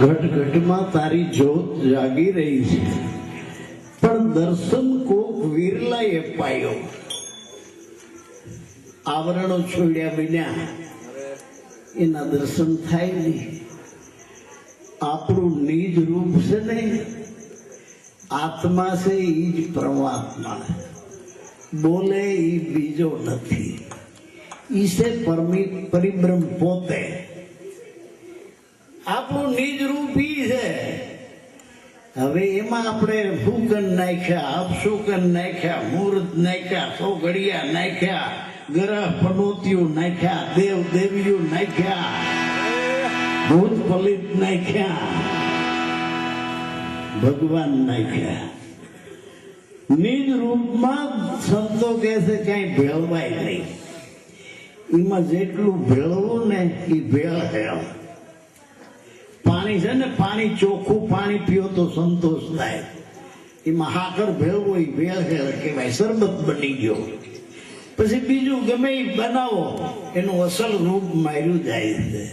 ઘટ ઘટમાં તારી જોત જાગી રહી છે. પણ દર્શન કોક વિરલાએ પાયો. આવરણો છોડ્યા વિના એના દર્શન થાય નહીં. આપણું નિજ રૂપ છે ને, આત્મા છે એ જ પરમાત્મા. બોલે એ બીજો નથી. ઈ છે પરિબ્રહ્મ પોતે. આપણું નિજ રૂપ છે. હવે એમાં આપણે ભૂકન નાખ્યા અપશુકન નાખ્યા, મુહૂર્ત નાખ્યા, સોગડિયા નાખ્યા, ગ્રહ પનોતિયું નાખ્યા દેવ દેવીઓ નાખ્યા, ભૂત પલિત નાખ્યા, ભગવાન નાખ્યા. નિજ રૂપમાં સંતો કહે છે ક્યાંય ભેળવાય નહીં. એમાં જેટલું ભેળવું ને એ ભેળ હેળ પાણી છે ને પાણી ચોખ્ખું પાણી પીઓ તો સંતોષ થાય. એમાં હાકર ભેળવો એ ભેળ હેળ કહેવાય શરબત બની ગયો. પછી બીજું ગમે એ બનાવો, એનું અસલ રૂપ માર્યું જાય છે.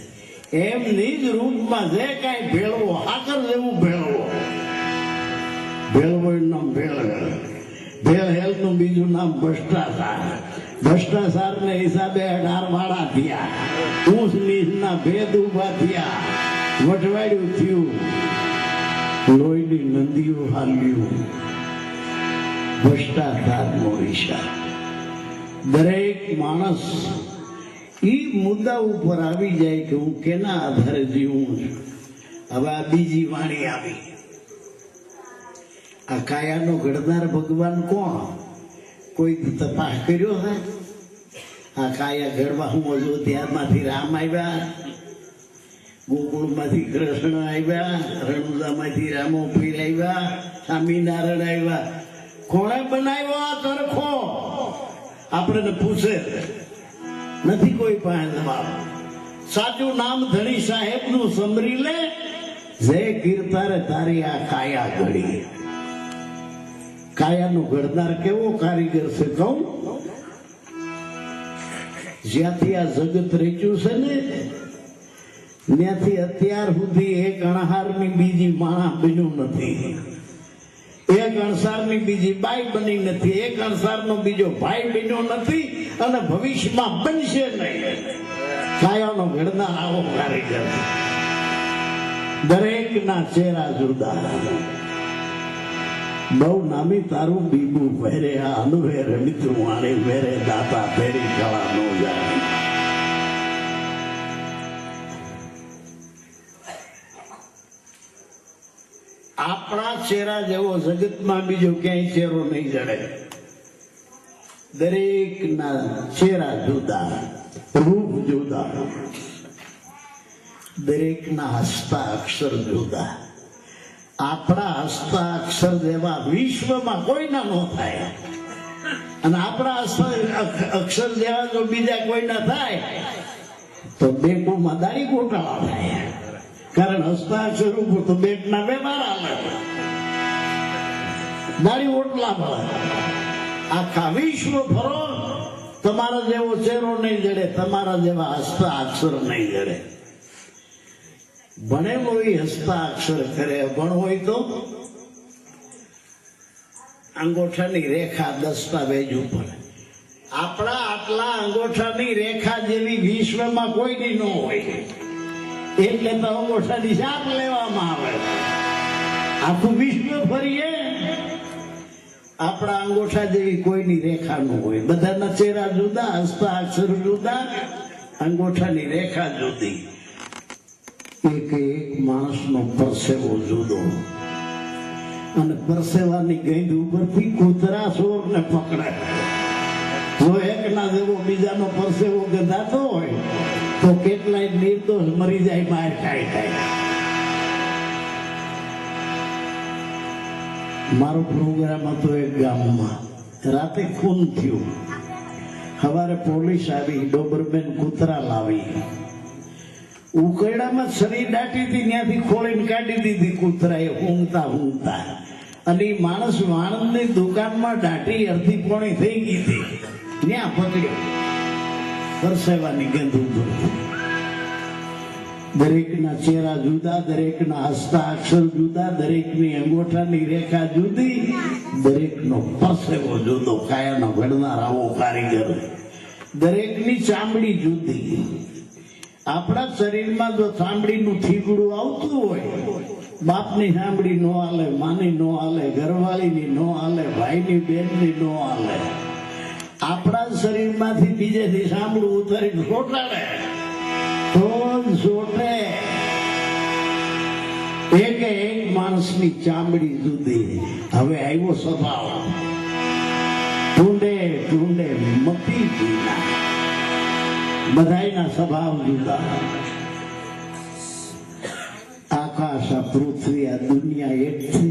એમ નિજ રૂપમાં જે કાંઈ ભેળવો હાકર જેવું ભેળવો ભેળવો એનું નામ ભેળ હેળ ભેળ હેલનું બીજું નામ ભ્રષ્ટાચાર. ભ્રષ્ટાચારને હિસાબે અઢાર વાળા થયા. ઊંચ નીચના ભેદ ઊભા થયા. વટવાડ્યું થયું લોહીની નદીઓ હાલ્યું. ભ્રષ્ટાચારનો ઈશાર દરેક માણસ એ મુદ્દા ઉપર આવી જાય કે હું કેના આધારે જીવું છું? હવે આ બીજી વાણી આવી. આ કાયાનો ઘડનાર ભગવાન કોણ? કોઈ તપાસ કર્યો હે? આ કાયા ઘડવા હું અયોધ્યામાંથી રામ આવ્યા? ગોકુળમાંથી કૃષ્ણ આવ્યા રણુદામાંથી રામોપીર આવ્યા, સ્વામિનારાયણ આવ્યા. કોણે બનાવ્યો આ તરખો. આપણે પૂછે, નથી કોઈ પાસે જવાબ. સાચું નામ ધણી સાહેબનું સમરી લે જય કીર્તારે તારી આ કાયા ઘડી. નું ઘડનાર કેવો કારીગર છે કહું? જ્યાંથી આ જગત રેચ્યું છે ને ત્યાંથી અત્યાર સુધી એક અણહારની બીજી માણા બન્યું નથી. એક અણસારની બીજી બાઈ બની નથી. એક અણસારનો બીજો ભાઈ બન્યો નથી અને ભવિષ્યમાં બનશે નહીં. કાયાનો ઘડનાર આવો કારીગર છે. દરેકના ચહેરા જુદા. બહુ નામી તારું બીબું પહેરે, આ અનુભે મિત્રો વાણી વેરે દાતા ફેરી કળા નો જાય આપણા ચહેરા જેવો જગતમાં બીજો ક્યાંય ચહેરો નહીં જડે. દરેકના ચહેરા જુદા, રૂપ જુદા. દરેકના હસતા અક્ષર જુદા. આપણા હસતા અક્ષર જેવા વિશ્વમાં કોઈના ન થાય. અને આપણા અક્ષર જેવા જો બીજા કોઈના થાય, તો બેટુમાં દારી ગોટાળા થાય. કારણ હસ્તાક્ષર ઉપર તો બેટના બે મારા હાલે ઓટલા મળે. આખા વિશ્વ ફરો, તમારા જેવો ચહેરો નહીં જડે, તમારા જેવા હસતા અક્ષર નહીં જડે. ભણેલો એ હસતા અક્ષર કરે, ભણ હોય તો અંગોઠાની રેખા દસ્તાવેજ ઉપર. આપણા આટલા અંગોઠાની રેખા જેવી વિશ્વમાં કોઈની ન હોય. એટલે તો અંગોઠાની શાક લેવામાં આવે. આખું વિશ્વ ફરીએ આપણા અંગોઠા જેવી કોઈની રેખા ન હોય. બધાના ચહેરા જુદા હસ્તાક્ષર જુદા, અંગોઠાની રેખા જુદી. એક એક માણસનો પરસેવો જુદો. અને પરસેવાની ગંધ ઉપરથી કૂતરા ચોરને પકડે જો એકના જેવો બીજાનો પરસેવો ગંધાતો હોય, તો કેટલાય નિર્દોષ મરી જાય, માર ખાઈ ખાઈ મારો પ્રોગ્રામ હતો એક ગામમાં. રાતે ખૂન થયું. સવારે પોલીસ આવી, ડોબરબેન કૂતરા લાવી. ઉકેડામાં શરીર દાટી હતી ત્યાંથી ખોળીને કાઢી દીધી કૂતરાએ ઊંઘતા ઊંઘતા અને એ માણસ વાણંદની દુકાનમાં દાટી અડધી પોણી થઈ ગઈ હતી. ત્યાં પકડ્યો. પરસેવાની ગંધ ઉપર દરેકના ચહેરા જુદા, દરેકના હસ્તાક્ષર જુદા, દરેકની અંગોઠાની રેખા જુદી, દરેકનો પરસેવો જુદો, કાયાનો ઘડનાર આવો કારીગર. દરેકની ચામડી જુદી. આપણા શરીરમાં જો ચામડીનું થીગડું આવતું હોય, બાપની સાંભળી નો હાલે, માની નો હાલે, ઘરવાળીની નો હાલે, ભાઈની બેનની નો હાલે આપણા શરીરમાંથી બીજેથી દિશામણું ઉતરી સોટાડે તો જ એક એક માણસની ચામડી જુદી. હવે આવ્યો સ્વભાવ. ઢૂંઢે ઢૂંઢે મતી જુદા. બધાયના સ્વભાવ જુદા. આકાશ, આ પૃથ્વી, આ દુનિયા એક છે.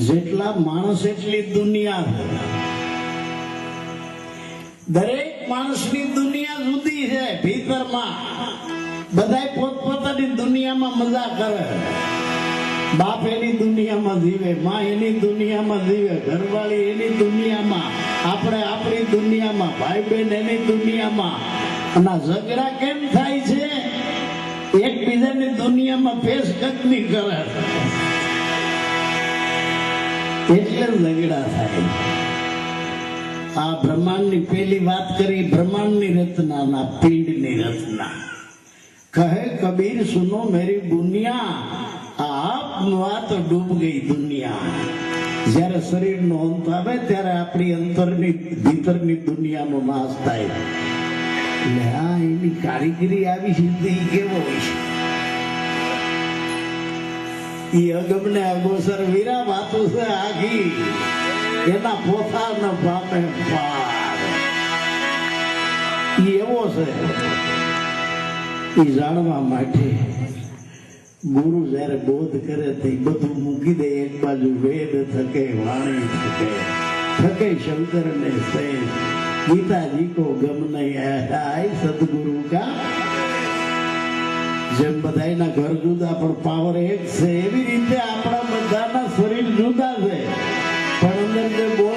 જેટલા માણસ એટલી દુનિયા દરેક માણસની દુનિયા જુદી છે ભીતરમાં. બધા પોતપોતાની દુનિયામાં મજા કરે બાપ એની દુનિયામાં જીવે, માં એની દુનિયામાં જીવે, ઘરવાળી એની દુનિયામાં, આપણે આપણી દુનિયામાં ભાઈ બહેન એની દુનિયામાં. અને ઝઘડા કેમ થાય છે? એકબીજાની દુનિયામાં પેશ કદની કરે એટલે ઝઘડા થાય. આ બ્રહ્માંડની પેલી વાત કરી, બ્રહ્માંડની રચનાના પિંડની રચના. કહે, કબીર સુનો મેરી દુનિયા. આપ વાત ડૂબ ગઈ દુનિયા. જ્યારે શરીરનો અંત આવે, ત્યારે આપણી અંતરની, ભીતરની દુનિયાનો નાશ થાય. એટલે આ એની કારીગરી આવી સિદ્ધિ કેવો હોય છે? ઈ અગમને અગોસર વીરા વાતો છે આખી એના પોતાના ઈ એવો છે એ જાણવા માટે ગુરુ જ્યારે બોધ કરે તો બધું મૂકી દે, એક બાજુ વેદ થકે, વાણી થકે. થકે શંકર ને સેન ગીતાજી કો ગમ નહીં આય સદગુરુ કા. જેમ બધાયના ઘર જુદા, પણ પાવર એક છે. એવી રીતે આ and the boy.